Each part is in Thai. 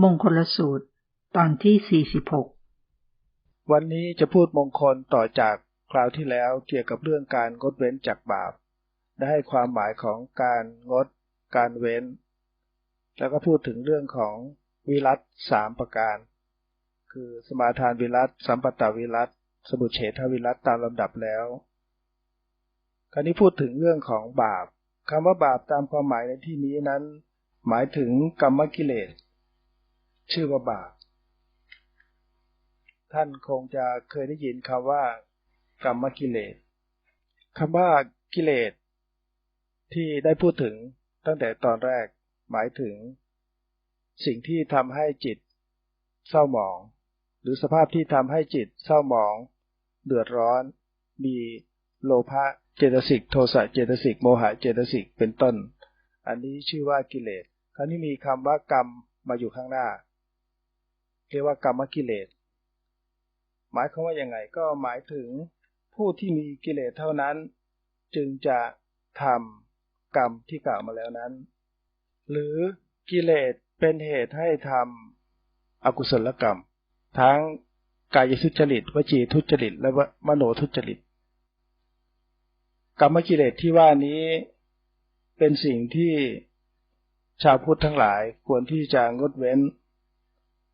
มงคลสูตร ตอนที่ 46 วันนี้จะพูดมงคลต่อจากคราวที่แล้วเกี่ยวกับเรื่องการงดเว้นจากบาป ได้ให้ความหมายของการงด การเว้น แล้วก็พูดถึงเรื่องของวิรัตสามประการ คือสมาทานวิรัตสัมปตาวิรัตสมุเฉทวิรัตตามลำดับแล้ว คราวนี้พูดถึงเรื่องของบาปคำว่าบาปตามความหมายในที่นี้นั้น หมายถึงกรรมกิเลส ชื่อว่าบาป ท่านคงจะเคยได้ยินคำว่า กรรมกิเลสคำว่ากิเลส ที่ได้พูดถึงตั้งแต่ตอนแรกหมายถึง สิ่งที่ทำให้จิตเศร้าหมอง หรือสภาพที่ทำให้จิตเศร้าหมอง เดือดร้อน มีโลภะเจตสิกโทสะเจตสิกโมหะเจตสิกเป็นต้น อันนี้ชื่อว่ากิเลสคราวนี้มีคำว่ากรรมมาอยู่ข้างหน้า เรียกว่ากรรมกิเลส หมายความว่าอยังไงก็หมายถึงผู้ที่มีกิเลสเท่านั้น จึงจะทำกรรมที่กล่าวมาแล้วนั้น หรือกิเลสเป็นเหตุให้ทำอกุศลกรรม ทั้งกายทุจริตวจีทุจริต และมโนทุจริต กรรมกิเลสที่ว่านี้เป็นสิ่งที่ชาวพุทธทั้งหลายควรที่จะงดเว้น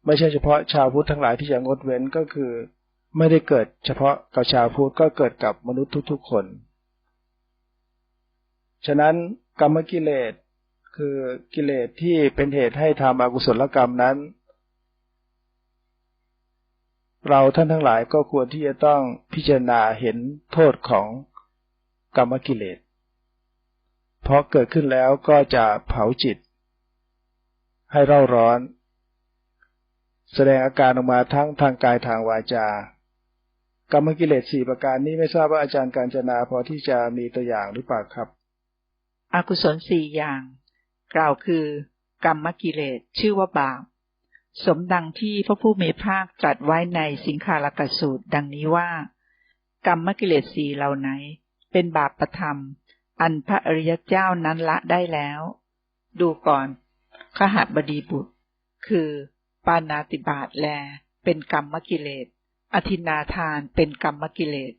ไม่ใช่เฉพาะชาวพุทธทั้งหลายที่จะงดเว้นก็คือ ไม่ได้เกิดเฉพาะกับชาวพุทธก็เกิดกับมนุษย์ทุกๆคน ฉะนั้นกรรมกิเลสคือกิเลสที่เป็นเหตุให้ทำอกุศลกรรมนั้น เราท่านทั้งหลายก็ควรที่จะต้องพิจารณาเห็นโทษของกรรมกิเลสเพราะเกิดขึ้นแล้วก็จะเผาจิต ให้เร่าร้อน แสดงอาการออกมาทั้งทางกายทางวาจากรรมกิเลสสี่ประการนี้ไม่ทราบว่าอาจารย์การจนาพอที่จะมีตัวอย่างหรือเปล่าครับ อกุศลสี่อย่าง กล่าวคือ กรรมกิเลสชื่อว่าบาปสมดังที่พระผู้มีภาคตรัสไว้ในสิงคาลกสูตร ดังนี้ว่า กรรมกิเลสสี่เหล่าไหน เป็นบาปประธรรม อันพระอริยเจ้านั้นละได้แล้ว ดูก่อนขหบดีบุตร คือ ปานาติบาตแล เป็นกรรมกิเลส อธินาทานเป็นกรรมกิเลส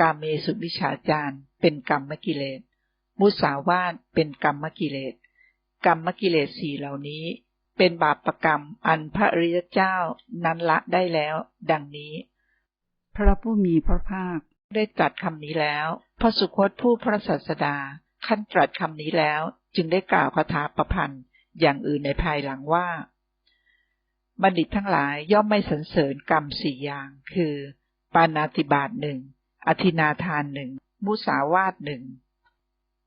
กาเมสุวิชาจารเป็นกรรมกิเลส มุสาวาทเป็นกรรมกิเลส กรรมกิเลสสี่เหล่านี้ เป็นบาปประกรรมอันพระอริยเจ้านั้นละได้แล้ว ดังนี้ พระผู้มีพระภาคได้ตรัสคำนี้แล้ว พระสุคตผู้พระศาสดาขั้นตรัสคำนี้แล้ว จึงได้กล่าวคาถาประพันธ์อย่างอื่นในภายหลังว่า บัณฑิตทั้งหลายย่อมไม่สรรเสริญกรรมสี่อย่าง คือ ปานาติบาตหนึ่งอธินาทานหนึ่งมุสาวาทหนึ่ง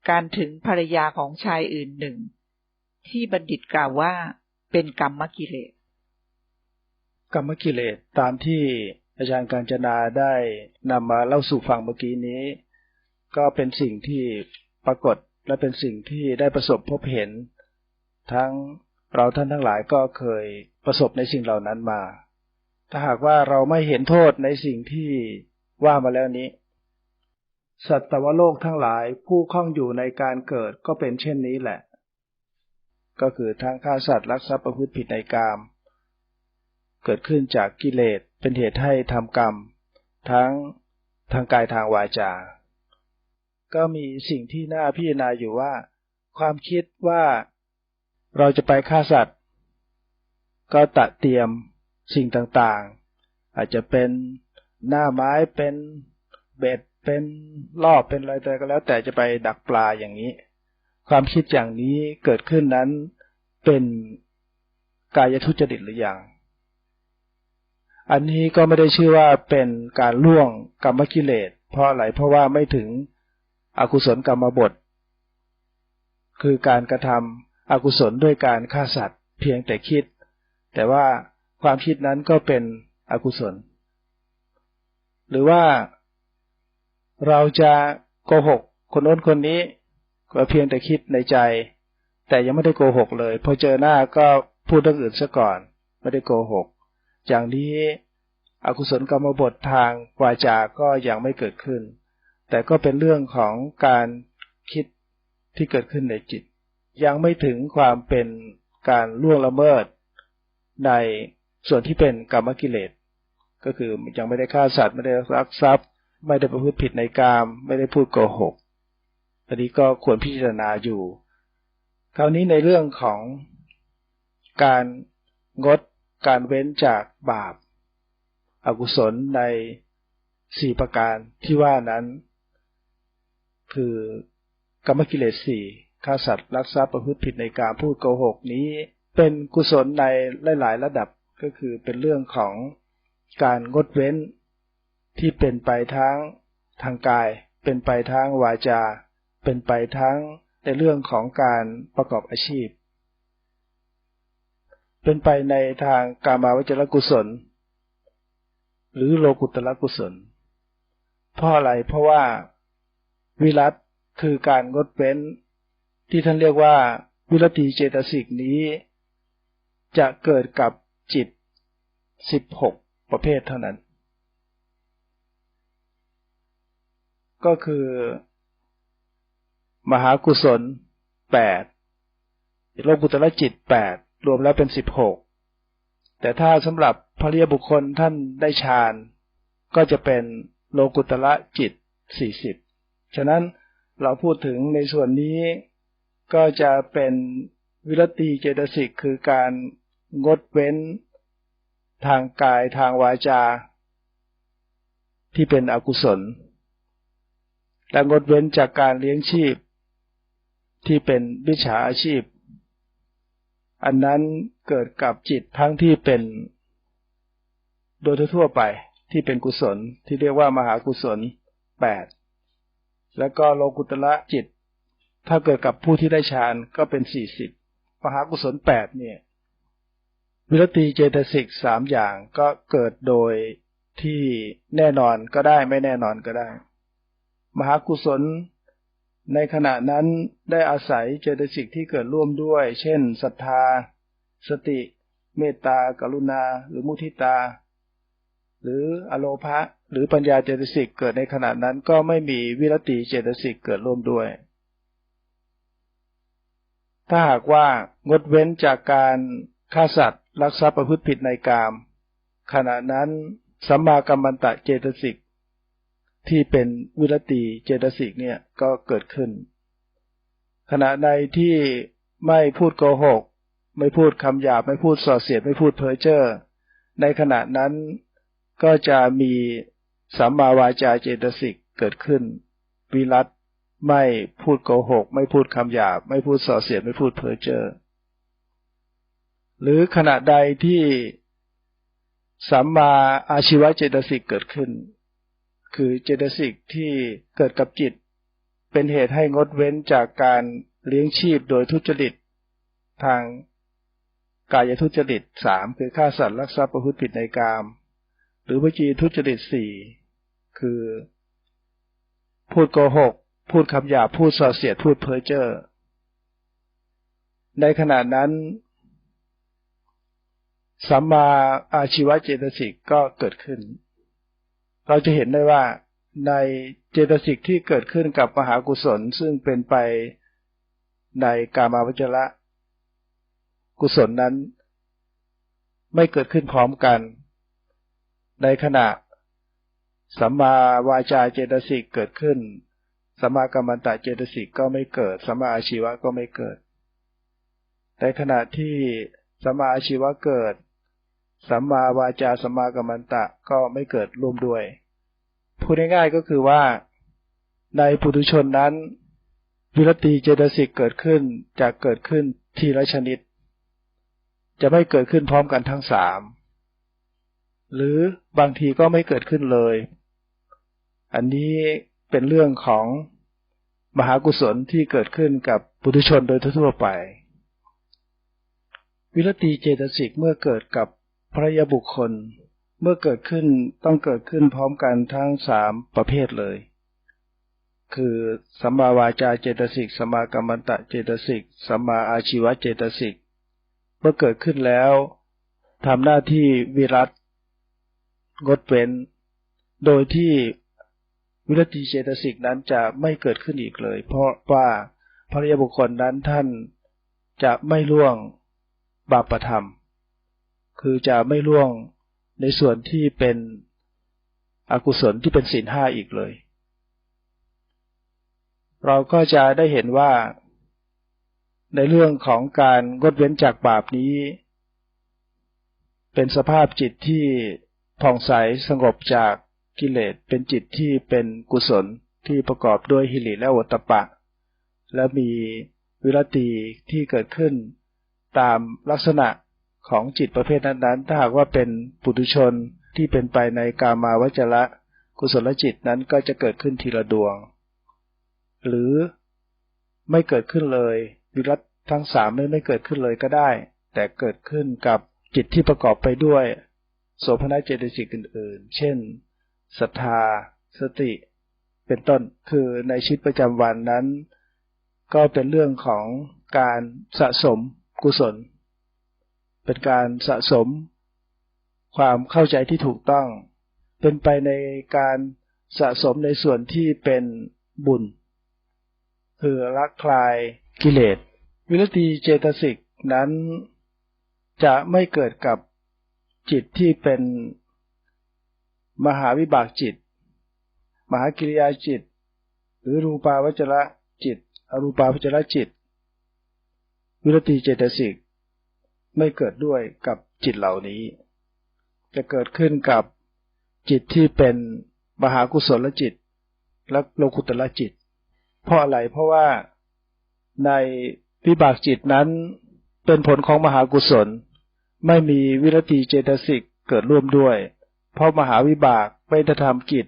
การถึงภรรยาของชายอื่นหนึ่ง ที่บัณฑิตกล่าวว่าเป็นกรรมกิเลสกรรมกิเลสตามที่อาจารย์การจนาได้นำมาเล่าสู่ฟังเมื่อกี้นี้ ก็เป็นสิ่งที่ปรากฏและเป็นสิ่งที่ได้ประสบพบเห็น ทั้ง เราท่านทั้งหลายก็เคยประสบในสิ่งเหล่านั้นมา ถ้าหากว่าเราไม่เห็นโทษในสิ่งที่ว่ามาแล้วนี้ สัตวโลกทั้งหลายผู้คล้องอยู่ในการเกิดก็เป็นเช่นนี้แหละ ก็คือทางฆ่าสัตว์รักทรัพย์ประพฤติผิดในกาม เกิดขึ้นจากกิเลสเป็นเหตุให้ทำกรรม ทั้งทางกายทางวาจา ก็มีสิ่งที่น่าพิจารณาอยู่ว่า ความคิดว่า เราจะไปฆ่าสัตว์ ก็ตัดเตรียมสิ่งต่างๆ อาจจะเป็นหน้าไม้เป็นเบ็ดเป็นรอบเป็นอะไรแต่ก็แล้ว แต่จะไปดักปลาอย่างนี้ ความคิดอย่างนี้เกิดขึ้นนั้นเป็นกายทุจริตหรืออยังอันนี้ก็ไม่ได้ชื่อว่าเป็นการล่วงกรรมกิเลส เพราะอะไรเพราะว่าไม่ถึงอกุศลกรรมบท คือการกระทำ อกุศลด้วยการฆ่าสัตว์ เพียงแต่คิด แต่ว่าความคิดนั้นก็เป็นอกุศล หรือว่าเราจะโกหกคนโน้นคนนี้ก็เพียงแต่คิดในใจ แต่ยังไม่ได้โกหกเลย พอเจอหน้าก็พูดเรื่องอื่นซะก่อน ไม่ได้โกหก อย่างนี้อกุศลกรรมบททางวาจาก็ยังไม่เกิดขึ้น แต่ก็เป็นเรื่องของการคิดที่เกิดขึ้นในจิต ยังไม่ถึงความเป็นการล่วงละเมิด ในส่วนที่เป็นกรรมกิเลส ก็คือยังไม่ได้ฆ่าสัตว์ไม่ได้รักทรัพย์ ไม่ได้ประพฤติผิดในกามไม่ได้พูดโกหกอันนี้ก็ควรพิจารณาอยู่ คราวนี้ในเรื่องของการงดการเว้นจากบาปอากุศลในสี่ประการที่ว่านั้น คือกรรมกิเลสสี่ ฆ่าสัตว์รักทรัพย์ประพฤติผิดในการพูดโกหกนี้ เป็นกุศลในหลาย ๆ ระดับก็คือเป็นเรื่องของการงดเว้นที่เป็นไปทั้งทางกาย เป็นไปทั้งวาจา เป็นไปทั้งในเรื่องของการประกอบอาชีพ เป็นไปในทางกามาวจรกุศล หรือโลกุตละกุศล เพราะอะไรเพราะว่าวิรัตคือการงดเว้น ที่ท่านเรียกว่าวิรติเจตสิกนี้ จะเกิดกับจิตสิบหกประเภทเท่านั้น ก็คือ มหากุศลแปดโลกุตละจิตแปดรวมแล้วเป็นสิบหกแต่ถ้าสำหรับพระเรียบุคคลท่านได้ฌานก็จะเป็นโลกุตละจิตสี่สิบฉะนั้นเราพูดถึงในส่วนนี้ ก็จะเป็นวิรติเจตสิกคือการงดเว้นทางกายทางวาจา ที่เป็นอกุศล และงดเว้นจากการเลี้ยงชีพ ที่เป็นวิชาอาชีพ อันนั้นเกิดกับจิตทั้งที่เป็น โดยทั่วไปที่เป็นกุศลที่เรียกว่ามหากุศลแปดแล้วก็โลกุตละจิต ถ้าเกิดกับผู้ที่ได้ฌานก็เป็นสี่สิบมหากุศลแปดเนี่ย วิรติเจตสิกสามอย่างก็เกิดโดยที่แน่นอนก็ได้ไม่แน่นอนก็ได้ มหากุศลในขณะนั้นได้อาศัยเจตสิกที่เกิดร่วมด้วย เช่นศรัทธา สติ เมตตา กรุณา หรือมุทิตา หรืออโลภะหรือปัญญาเจตสิกเกิดในขณะนั้นก็ไม่มีวิรติเจตสิกเกิดร่วมด้วย ถ้าหากว่างดเว้นจากการฆ่าสัตว์รักทรัพย์ประพฤติผิดในกาม ขณะนั้นสัมมากัมมันตะเจตสิกที่เป็นวิรติเจตสิกเนี่ยก็เกิดขึ้น ขณะใดที่ไม่พูดโกหก ไม่พูดคำหยาบไม่พูดส่อเสียดไม่พูดเพ้อเจ้อในขณะนั้นก็จะมีสัมมาวาจาเจตสิกเกิดขึ้น วิรัต ไม่พูดโกหก ไม่พูดคำหยาบ ไม่พูดส่อเสียดไม่พูดเพ้อเจ้อหรือขณะใดที่สัมมาอาชีวะเจตสิกเกิดขึ้น คือเจตสิกที่เกิดกับจิต เป็นเหตุให้งดเว้นจากการเลี้ยงชีพโดยทุจริต ทางกายทุจริตสามคือฆ่าสัตว์ลักทรัพย์ประพฤติผิดในกาม หรือวิจีทุจริตสี่คือ พูดโกหก พูดคำหยาบพูดส่อเสียดพูดเพ้อเจ้อในขณะนั้น สัมมาอาชีวะเจตสิกก็เกิดขึ้น เราจะเห็นได้ว่าในเจตสิกที่เกิดขึ้นกับมหากุศลซึ่งเป็นไปในกามาวจระกุศลนั้น ไม่เกิดขึ้นพร้อมกัน ในขณะสัมมาวาจาเจตสิกเกิดขึ้น สัมมากรรมันตะเจตสิกก็ไม่เกิดสัมมาอาชีวะก็ไม่เกิดในขณะที่สัมมาอาชีวะเกิดสัมมาวาจาสัมมากัมมันตะก็ไม่เกิดร่วมด้วย พูดง่ายๆก็คือว่าในปุถุชนนั้น วิรติเจตสิกเกิดขึ้นจะเกิดขึ้นทีละชนิด จะไม่เกิดขึ้นพร้อมกันทั้งสามหรือบางทีก็ไม่เกิดขึ้นเลย อันนี้เป็นเรื่องของ มหากุศลที่เกิดขึ้นกับปุถุชนโดยทั่วไป วิรติเจตสิกเมื่อเกิดกับพระยบุคคล เมื่อเกิดขึ้นต้องเกิดขึ้นพร้อมกันทั้งสามประเภทเลย คือสัมมาวาจาเจตสิกสัมมากรรมันตะเจตสิกสัมมาอาชีวะเจตสิกเมื่อเกิดขึ้นแล้วทำหน้าที่วิรัตงดเว้น โดยที่ วิรติเจตสิกนั้นจะไม่เกิดขึ้นอีกเลย เพราะว่าพระยาบุคคลนั้นท่านจะไม่ล่วงบาปประธรรม คือจะไม่ล่วงในส่วนที่เป็นอกุศลที่เป็นศีลห้าอีกเลย เราก็จะได้เห็นว่า ในเรื่องของการงดเว้นจากบาปนี้ เป็นสภาพจิตที่ผ่องใสสงบจาก กิเลสเป็นจิตที่เป็นกุศลที่ประกอบด้วยหิริและโอตปะ และมีวิรติที่เกิดขึ้นตามลักษณะของจิตประเภทนั้นๆ ถ้าหากว่าเป็นปุถุชนที่เป็นไปในกามาวจระกุศลจิตนั้นก็จะเกิดขึ้นทีละดวง หรือไม่เกิดขึ้นเลย วิรัตทั้งสามไม่ไม่เกิดขึ้นเลยก็ได้ แต่เกิดขึ้นกับจิตที่ประกอบไปด้วย โสภณเจตสิกอื่นๆ เช่น ศรัทธา สติ เป็นต้น คือในชีวิตประจำวันนั้น ก็เป็นเรื่องของการสะสมกุศล เป็นการสะสม ความเข้าใจที่ถูกต้อง เป็นไปในการสะสมในส่วนที่เป็นบุญ คือรักคลายกิเลส วิรติเจตสิกนั้นจะไม่เกิดกับจิตที่เป็น มหาวิบากจิต มหากิริยาจิต หรือรูปาวจระจิต อรูปาวจระจิต วิรติเจตสิกไม่เกิดด้วยกับจิตเหล่านี้ จะเกิดขึ้นกับจิตที่เป็นมหากุศลจิต และโลกุตละจิต เพราะอะไรเพราะว่าในวิบากจิตนั้นเป็นผลของมหากุศล ไม่มีวิรติเจตสิกเกิดร่วมด้วย เพราะมหาวิบากไม่ได้ทำกิจ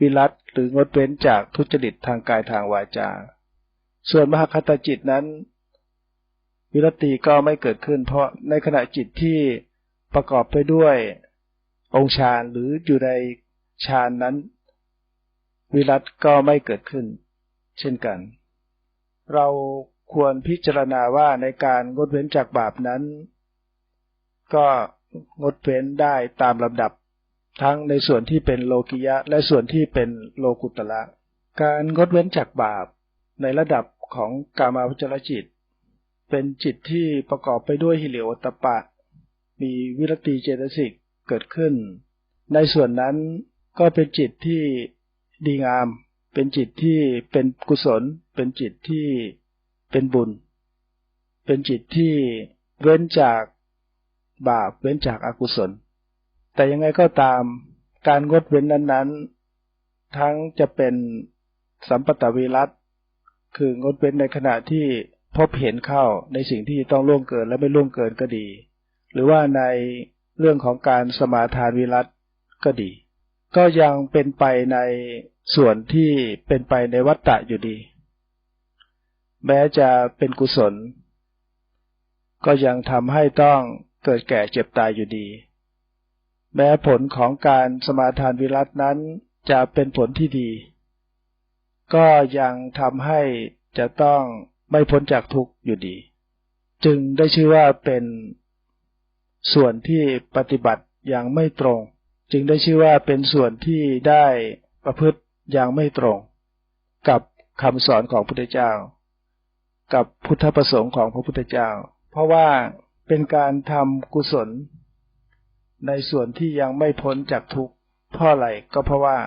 วิรัตหรืองดเว้นจากทุจริตทางกายทางวาจา ส่วนมหาคตจิตนั้น วิรติก็ไม่เกิดขึ้น เพราะในขณะจิตที่ประกอบไปด้วยองค์ฌานหรืออยู่ในฌานนั้น วิรัตก็ไม่เกิดขึ้น เช่นกัน เราควรพิจารณาว่าในการงดเว้นจากบาปนั้น ก็งดเว้นได้ตามลำดับ ทั้งในส่วนที่เป็นโลกิยะ และส่วนที่เป็นโลกุตละ การงดเว้นจากบาปในระดับของกามาวจรจิต เป็นจิตที่ประกอบไปด้วยหิริโอตปะ มีวิรติเจตสิกเกิดขึ้น ในส่วนนั้นก็เป็นจิตที่ดีงาม เป็นจิตที่เป็นกุศล เป็นจิตที่เป็นบุญ เป็นจิตที่เว้นจากบาป เว้นจากอากุศล แต่ยังไงก็ตามการงดเว้นนั้นๆ ทั้งจะเป็นสัมปตวิรัตคืองดเว้นในขณะที่พบเห็นเข้าในสิ่งที่ต้องล่วงเกินและไม่ล่วงเกินก็ดี หรือว่าในเรื่องของการสมาทานวิรัตก็ดี ก็ยังเป็นไปในส่วนที่เป็นไปในวัฏฏะอยู่ดี แม้จะเป็นกุศล ก็ยังทำให้ต้องเกิดแก่เจ็บตายอยู่ดี แม้ผลของการสมาทานวิรัตนั้นจะเป็นผลที่ดี ก็ยังทำให้จะต้องไม่พ้นจากทุกข์อยู่ดี จึงได้ชื่อว่าเป็นส่วนที่ปฏิบัติอย่างไม่ตรง จึงได้ชื่อว่าเป็นส่วนที่ได้ประพฤติอย่างไม่ตรง กับคำสอนของพระพุทธเจ้า กับพุทธประสงค์ของพระพุทธเจ้า เพราะว่าเป็นการทำกุศล ในส่วนที่ยังไม่พ้นจากทุกข์เพราะอะไรก็เพราะว่า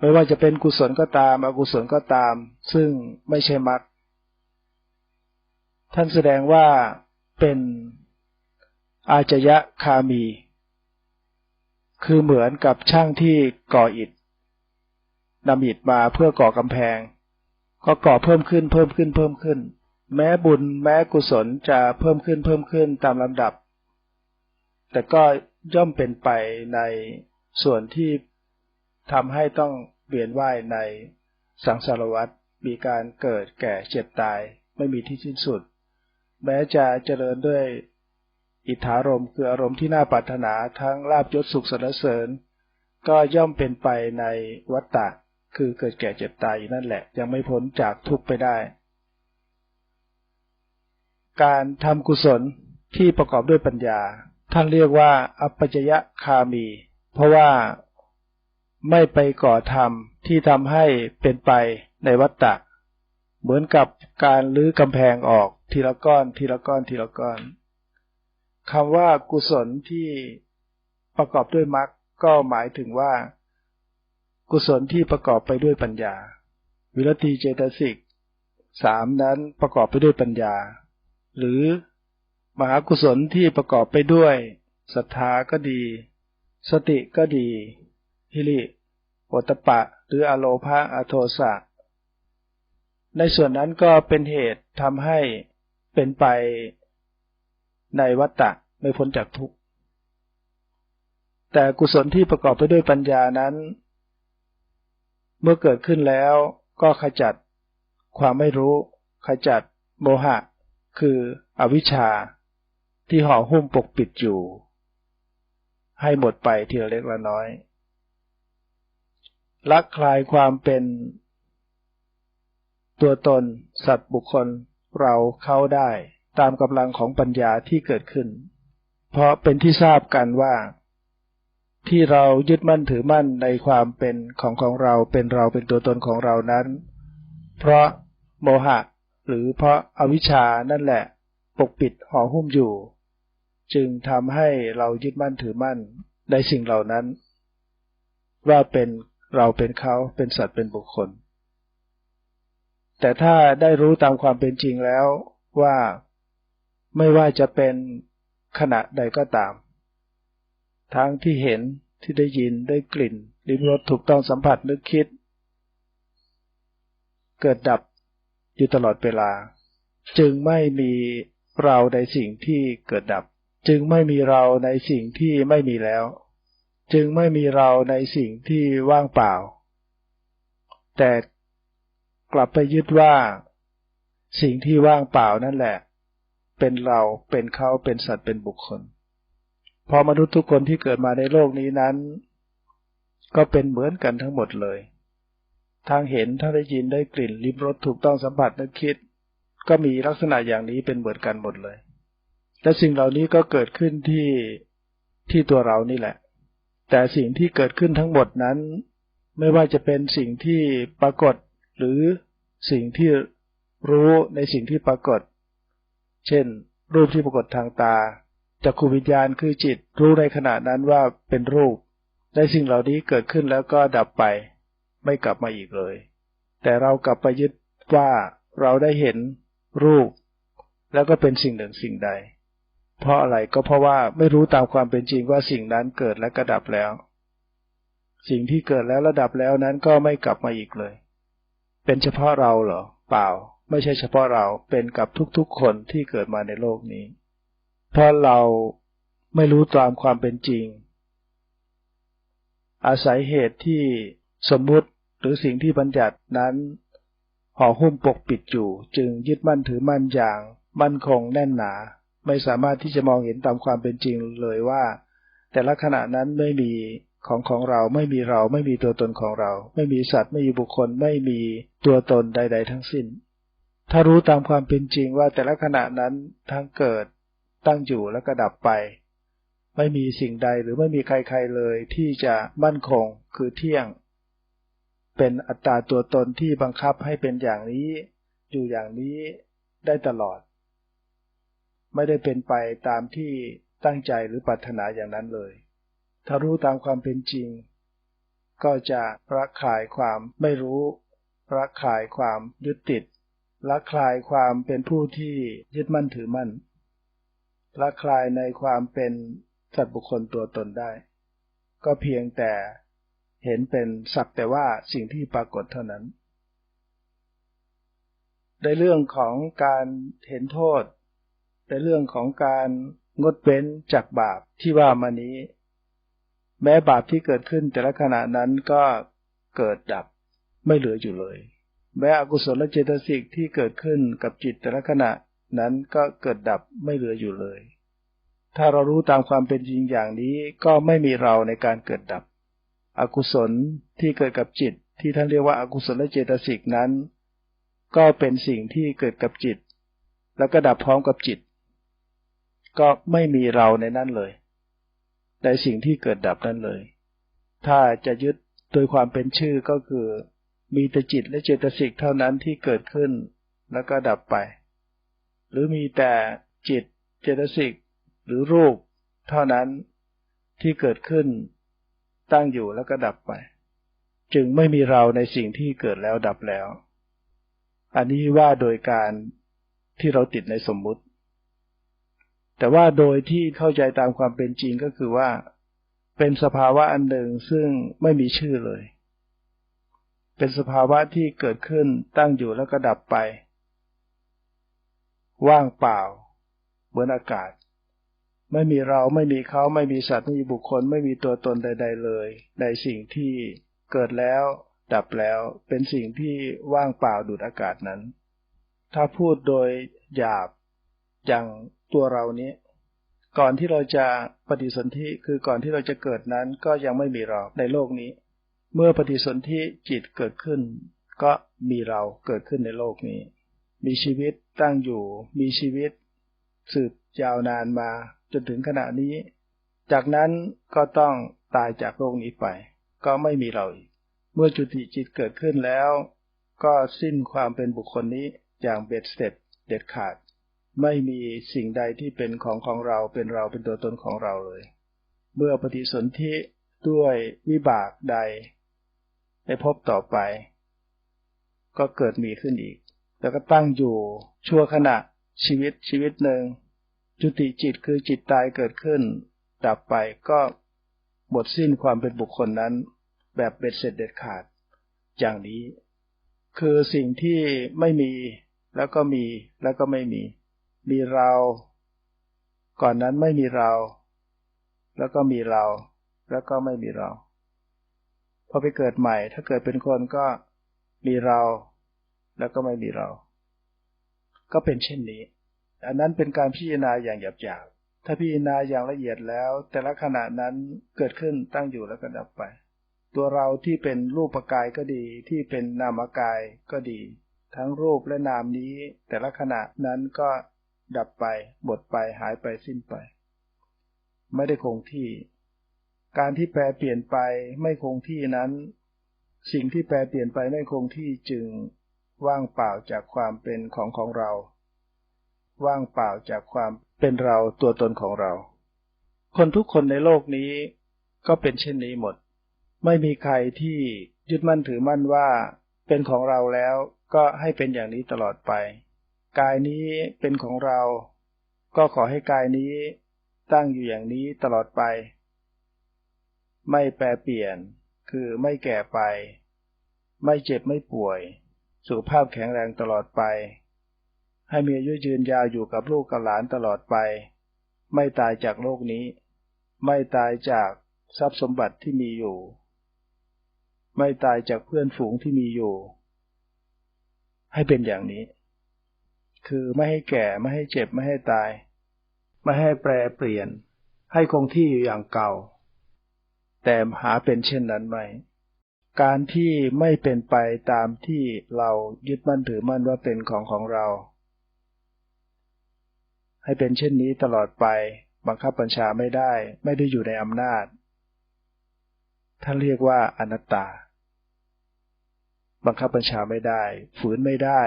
ไม่ว่าจะเป็นกุศลก็ตาม อกุศลก็ตาม ซึ่งไม่ใช่มรรคท่านแสดงว่าเป็นอาจยะคามี คือเหมือนกับช่างที่ก่ออิฐนำอิฐมาเพื่อก่อกำแพง ก็ก่อเพิ่มขึ้นเพิ่มขึ้นเพิ่มขึ้น แม้บุญแม้กุศลจะเพิ่มขึ้นเพิ่มขึ้นตามลำดับ แต่ก็ ย่อมเป็นไปในส่วนที่ทำให้ต้องเวียนว่ายในสังสารวัฏมีการเกิดแก่เจ็บตายไม่มีที่สิ้นสุด แม้จะเจริญด้วยอิทธารมคืออารมณ์ที่น่าปรารถนาทั้งลาบยศสุขสรรเสริญ ก็ย่อมเป็นไปในวัฏฏะคือเกิดแก่เจ็บตายนั่นแหละ ยังไม่พ้นจากทุกข์ไปได้ การทำกุศลที่ประกอบด้วยปัญญา ท่านเรียกว่า อัปจยะคามี เพราะว่าไม่ไปก่อธรรมที่ทำให้เป็นไปในวัฏฏะเหมือนกับการลื้อกำแพงออกทีละก้อนทีละก้อนทีละก้อนคำว่ากุศลที่ประกอบด้วยมรรคก็หมายถึงว่า กุศลที่ประกอบไปด้วยปัญญา วิรติเจตสิกสามนั้นประกอบไปด้วยปัญญา หรือ มหากุศลที่ประกอบไปด้วยศรัทธาก็ดี สติก็ดีฮิริโอตปะ หรืออโลภาอโทสะ ในส่วนนั้นก็เป็นเหตุทำให้เป็นไปในวัฏฏะไม่พ้นจากทุกข์ แต่กุศลที่ประกอบไปด้วยปัญญานั้น เมื่อเกิดขึ้นแล้วก็ขจัดความไม่รู้ ขจัดโมหะ คืออวิชชา ที่ห่อหุ้มปกปิดอยู่ ให้หมดไปทีละเล็กละน้อยละคลายความเป็น ตัวตนสัตว์บุคคลเราเข้าได้ตามกำลังของปัญญาที่เกิดขึ้น เพราะเป็นที่ทราบกันว่า ที่เรายึดมั่นถือมั่นในความเป็นของของเราเป็นเราเป็นตัวตนของเรานั้น เพราะโมหะหรือเพราะอาวิชชานั่นแหละ ปกปิดห่อหุ้มอยู่ จึงทำให้เรายึดมั่นถือมั่นในสิ่งเหล่านั้น ว่าเป็นเราเป็นเขาเป็นสัตว์เป็นบุคคล แต่ถ้าได้รู้ตามความเป็นจริงแล้วว่าไม่ว่าจะเป็นขณะใดก็ตาม ทั้งที่เห็นที่ได้ยินได้กลิ่นลิ้มรสถูกต้องสัมผัสนึกคิด เกิดดับอยู่ตลอดเวลา จึงไม่มีเราในสิ่งที่เกิดดับ จึงไม่มีเราในสิ่งที่ไม่มีแล้ว จึงไม่มีเราในสิ่งที่ว่างเปล่า แต่กลับไปยึดว่า สิ่งที่ว่างเปล่านั่นแหละ เป็นเราเป็นเขาเป็นสัตว์เป็นบุคคล พอมนุษย์ทุกคนที่เกิดมาในโลกนี้นั้น ก็เป็นเหมือนกันทั้งหมดเลยทางเห็นทั้งได้ยินได้กลิ่นลิ้มรสถูกต้องสัมผัสนึกคิด ก็มีลักษณะอย่างนี้เป็นเหมือนกันหมดเลย และสิ่งเหล่านี้ก็เกิดขึ้นที่ที่ตัวเรานี่แหละ แต่สิ่งที่เกิดขึ้นทั้งหมดนั้น ไม่ว่าจะเป็นสิ่งที่ปรากฏ หรือสิ่งที่รู้ในสิ่งที่ปรากฏ เช่น รูปที่ปรากฏทางตาจักขูวิญญาณคือจิตรู้ในขณะนั้นว่าเป็นรูปได้สิ่งเหล่านี้เกิดขึ้นแล้วก็ดับไป ไม่กลับมาอีกเลย แต่เรากลับไปยึดว่าเราได้เห็นรูป แล้วก็เป็นสิ่งหนึ่งสิ่งใด เพราะอะไรก็เพราะว่าไม่รู้ตามความเป็นจริงว่าสิ่งนั้นเกิดและก็ดับแล้ว สิ่งที่เกิดแล้วระดับแล้วนั้นก็ไม่กลับมาอีกเลย เป็นเฉพาะเราเหรอ เปล่า ไม่ใช่เฉพาะเราเป็นกับทุกๆคนที่เกิดมาในโลกนี้ เพราะเราไม่รู้ตามความเป็นจริง อาศัยเหตุที่สมมุติหรือสิ่งที่บัญญัตินั้นห่อหุ้มปกปิดอยู่ จึงยึดมั่นถือมั่นอย่าง มั่นคงแน่นหนา ไม่สามารถที่จะมองเห็นตามความเป็นจริงเลยว่า แต่ละขณะนั้นไม่มีของของเราไม่มีเราไม่มีตัวตนของเรา ไม่มีสัตว์ไม่มีบุคคลไม่มีตัวตนใด ๆ ทั้งสิ้น ถ้ารู้ตามความเป็นจริงว่าแต่ละขณะนั้นทั้งเกิดตั้งอยู่แล้วก็ดับไป ไม่มีสิ่งใดหรือไม่มีใครๆเลยที่จะมั่นคงคือเที่ยง เป็นอัตตาตัวตนที่บังคับให้เป็นอย่างนี้ อยู่อย่างนี้ได้ตลอด ไม่ได้เป็นไปตามที่ตั้งใจหรือปรารถนาอย่างนั้นเลย ถ้ารู้ตามความเป็นจริง ก็จะรักขายความไม่รู้รักขายความยึดติดละคลายความเป็นผู้ที่ยึดมั่นถือมั่นละคลายในความเป็นสัตว์บุคคลตัวตนได้ ก็เพียงแต่เห็นเป็นสักแต่ว่าสิ่งที่ปรากฏเท่านั้น ในเรื่องของการเห็นโทษ ในเรื่องของการงดเว้นจากบาปที่ว่ามานี้ แม้บาปที่เกิดขึ้นแต่ละขณะนั้นก็เกิดดับไม่เหลืออยู่เลย แม้อกุศลและเจตสิกที่เกิดขึ้นกับจิตแต่ละขณะนั้นก็เกิดดับไม่เหลืออยู่เลย ถ้าเรารู้ตามความเป็นจริงอย่างนี้ก็ไม่มีเราในการเกิดดับ อกุศลที่เกิดกับจิตที่ท่านเรียกว่าอากุศลและเจตสิกนั้น ก็เป็นสิ่งที่เกิดกับจิต แล้วก็ดับพร้อมกับจิต ก็ไม่มีเราในนั้นเลย ในสิ่งที่เกิดดับนั้นเลย ถ้าจะยึดโดยความเป็นชื่อก็คือ มีแต่จิตและเจตสิกเท่านั้นที่เกิดขึ้นแล้วก็ดับไป หรือมีแต่จิตเจตสิกหรือรูป เท่านั้นที่เกิดขึ้น ตั้งอยู่แล้วก็ดับไป จึงไม่มีเราในสิ่งที่เกิดแล้วดับแล้ว อันนี้ว่าโดยการที่เราติดในสมมุติ แต่ว่าโดยที่เข้าใจตามความเป็นจริงก็คือว่า เป็นสภาวะอันหนึ่งซึ่งไม่มีชื่อเลย เป็นสภาวะที่เกิดขึ้นตั้งอยู่แล้วก็ดับไป ว่างเปล่า เหมือนอากาศ ไม่มีเราไม่มีเขาไม่มีสัตว์ไม่มีบุคคล ไม่มีตัวตนใด ๆ เลยในสิ่งที่เกิดแล้วดับแล้วเป็นสิ่งที่ว่างเปล่าดุดอากาศนั้น ถ้าพูดโดยหยาบอย่าง ตัวเรานี้ ก่อนที่เราจะปฏิสนธิคือก่อนที่เราจะเกิดนั้นก็ยังไม่มีเราในโลกนี้ เมื่อปฏิสนธิจิตเกิดขึ้น ก็มีเราเกิดขึ้นในโลกนี้ มีชีวิตตั้งอยู่ มีชีวิต สืบยาวนานมาจนถึงขณะนี้ จากนั้นก็ต้องตายจากโลกนี้ไป ก็ไม่มีเราอีก เมื่อจุติจิตเกิดขึ้นแล้ว ก็สิ้นความเป็นบุคคลนี้อย่างเบ็ดเสร็จเด็ดขาด ไม่มีสิ่งใดที่เป็นของของเราเป็นเราเป็นตัวตนของเราเลย เมื่อปฏิสนธิด้วยวิบากใดในพบต่อไป ก็เกิดมีขึ้นอีก แล้วก็ตั้งอยู่ชั่วขณะชีวิตชีวิตหนึ่ง จุติจิตคือจิตตายเกิดขึ้น ดับไปก็หมดสิ้นความเป็นบุคคลนั้น แบบเบ็ดเสร็จเด็ดขาด อย่างนี้ คือสิ่งที่ไม่มีแล้วก็มีแล้วก็ไม่มี มีเรา ก่อนนั้นไม่มีเรา แล้วก็มีเรา แล้วก็ไม่มีเรา พอไปเกิดใหม่ ถ้าเกิดเป็นคนก็มีเรา แล้วก็ไม่มีเรา ก็เป็นเช่นนี้ อันนั้นเป็นการพิจารณาอย่างหยาบๆ ถ้าพิจารณาอย่างละเอียดแล้ว แต่ละขณะนั้นเกิดขึ้นตั้งอยู่แล้วก็ดับไป ตัวเราที่เป็นรูปกายก็ดี ที่เป็นนามกายก็ดี ทั้งรูปและนามนี้ แต่ละขณะนั้นก็ ดับไปหมดไปหายไปสิ้นไป ไม่ได้คงที่ การที่แปรเปลี่ยนไปไม่คงที่นั้น สิ่งที่แปรเปลี่ยนไปไม่คงที่จึงว่างเปล่าจากความเป็นของของเรา ว่างเปล่าจากความเป็นเราตัวตนของเรา คนทุกคนในโลกนี้ก็เป็นเช่นนี้หมด ไม่มีใครที่ยึดมั่นถือมั่นว่าเป็นของเราแล้วก็ให้เป็นอย่างนี้ตลอดไป กายนี้เป็นของเรา ก็ขอให้กายนี้ตั้งอยู่อย่างนี้ตลอดไป ไม่แปรเปลี่ยน คือไม่แก่ไป ไม่เจ็บไม่ป่วย สุขภาพแข็งแรงตลอดไป ให้มีอายุยืนยาวอยู่กับลูกกับหลานตลอดไป ไม่ตายจากโลกนี้ ไม่ตายจากทรัพย์สมบัติที่มีอยู่ ไม่ตายจากเพื่อนฝูงที่มีอยู่ ให้เป็นอย่างนี้ คือไม่ให้แก่ไม่ให้เจ็บไม่ให้ตาย ไม่ให้แปรเปลี่ยน ให้คงที่อยู่อย่างเก่า แต่หาเป็นเช่นนั้นไหมการที่ไม่เป็นไปตามที่เรายึดมั่นถือมั่นว่าเป็นของของเรา ให้เป็นเช่นนี้ตลอดไปบังคับบัญชาไม่ได้ ไม่ได้อยู่ในอำนาจท่านเรียกว่าอนัตตา บังคับบัญชาไม่ได้ ฝืนไม่ได้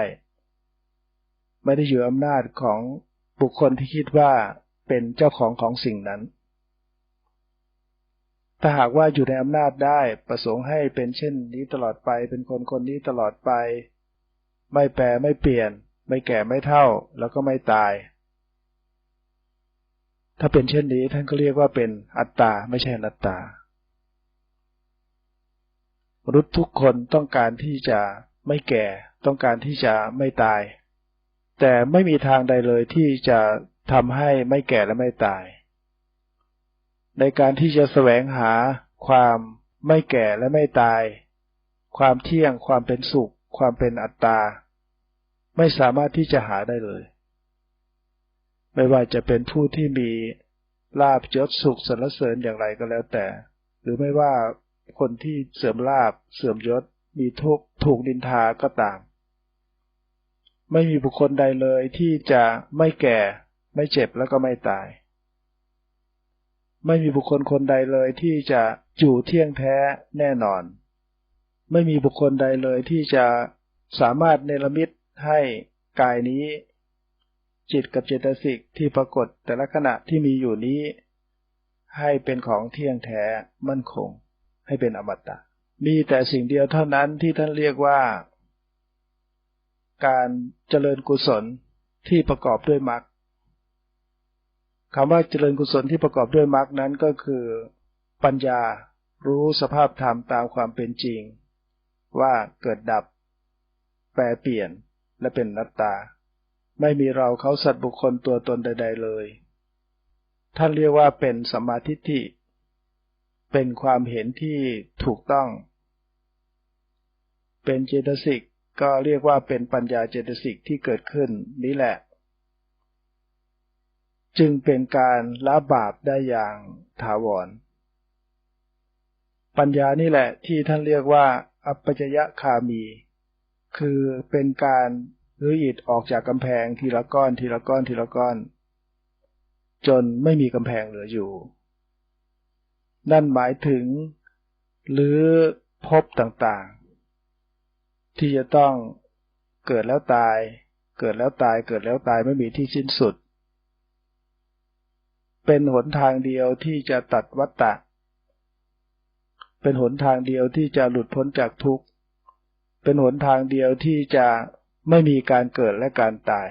ไม่ได้อยู่อำนาจของบุคคลที่คิดว่าเป็นเจ้าของของสิ่งนั้น ถ้าหากว่าอยู่ในอำนาจได้ประสงค์ให้เป็นเช่นนี้ตลอดไปเป็นคนคนนี้ตลอดไป ไม่แปรไม่เปลี่ยน ไม่แก่ไม่เท่าแล้วก็ไม่ตาย ถ้าเป็นเช่นนี้ท่านก็เรียกว่าเป็นอัตตาไม่ใช่นัตตามนุษย์ทุกคนต้องการที่จะไม่แก่ต้องการที่จะไม่ตาย แต่ไม่มีทางใดเลยที่จะทำให้ไม่แก่และไม่ตาย ในการที่จะแสวงหาความไม่แก่และไม่ตาย ความเที่ยง ความเป็นสุข ความเป็นอัตตา ไม่สามารถที่จะหาได้เลย ไม่ว่าจะเป็นผู้ที่มีลาบยศสุขสรรเสริญอย่างไรก็แล้วแต่ หรือไม่ว่าคนที่เสื่อมลาบเสื่อมยศ มีทุกข์ถูกดินทาก็ตาม ไม่มีบุคคลใดเลยที่จะไม่แก่ ไม่เจ็บแล้วก็ไม่ตาย ไม่มีบุคคลคนใดเลยที่จะอยู่เที่ยงแท้แน่นอน ไม่มีบุคคลใดเลยที่จะสามารถเนรมิตให้กายนี้ จิตกับเจตสิกที่ปรากฏแต่ละขณะที่มีอยู่นี้ ให้เป็นของเที่ยงแท้มั่นคง ให้เป็นอมตะ มีแต่สิ่งเดียวเท่านั้นที่ท่านเรียกว่า การเจริญกุศลที่ประกอบด้วยมรรคคำว่าเจริญกุศลที่ประกอบด้วยมรรคนั้นก็คือ ปัญญารู้สภาพธรรมตามความเป็นจริง ว่าเกิดดับ แปรเปลี่ยนและเป็นนัตตา ไม่มีเราเขาสัตว์บุคคลตัวตนใด ๆ เลย ท่านเรียกว่าเป็นสมาทิฏฐิเป็นความเห็นที่ถูกต้อง เป็นเจตสิก ก็เรียกว่าเป็นปัญญาเจตสิกที่เกิดขึ้นนี้แหละ จึงเป็นการละบาปได้อย่างถาวร ปัญญานี่แหละที่ท่านเรียกว่า อัปปจยคามี คือเป็นการรื้ออิฐออกจากกำแพงทีละก้อนทีละก้อนทีละก้อน จนไม่มีกำแพงเหลืออยู่ นั่นหมายถึงหรือพบต่างๆ ที่จะต้องเกิดแล้วตาย เกิดแล้วตาย เกิดแล้วตายไม่มีที่สิ้นสุด เป็นหนทางเดียวที่จะตัดวัฏฏะเป็นหนทางเดียวที่จะหลุดพ้นจากทุกข์ เป็นหนทางเดียวที่จะไม่มีการเกิดและการตาย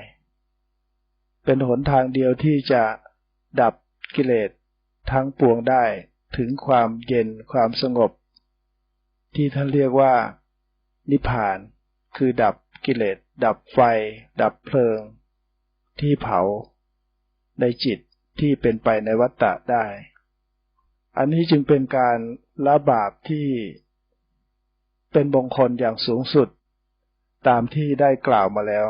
เป็นหนทางเดียวที่จะดับกิเลสทั้งปวงได้ถึงความเย็นความสงบ ที่ท่านเรียกว่า นิพพาน คือดับกิเลส ดับไฟ ดับเพลิง ที่เผา ในจิตที่เป็นไปในวัฏฏะได้ อันนี้จึงเป็นการละบาปที่เป็นมงคลอย่างสูงสุด ตามที่ได้กล่าวมาแล้ว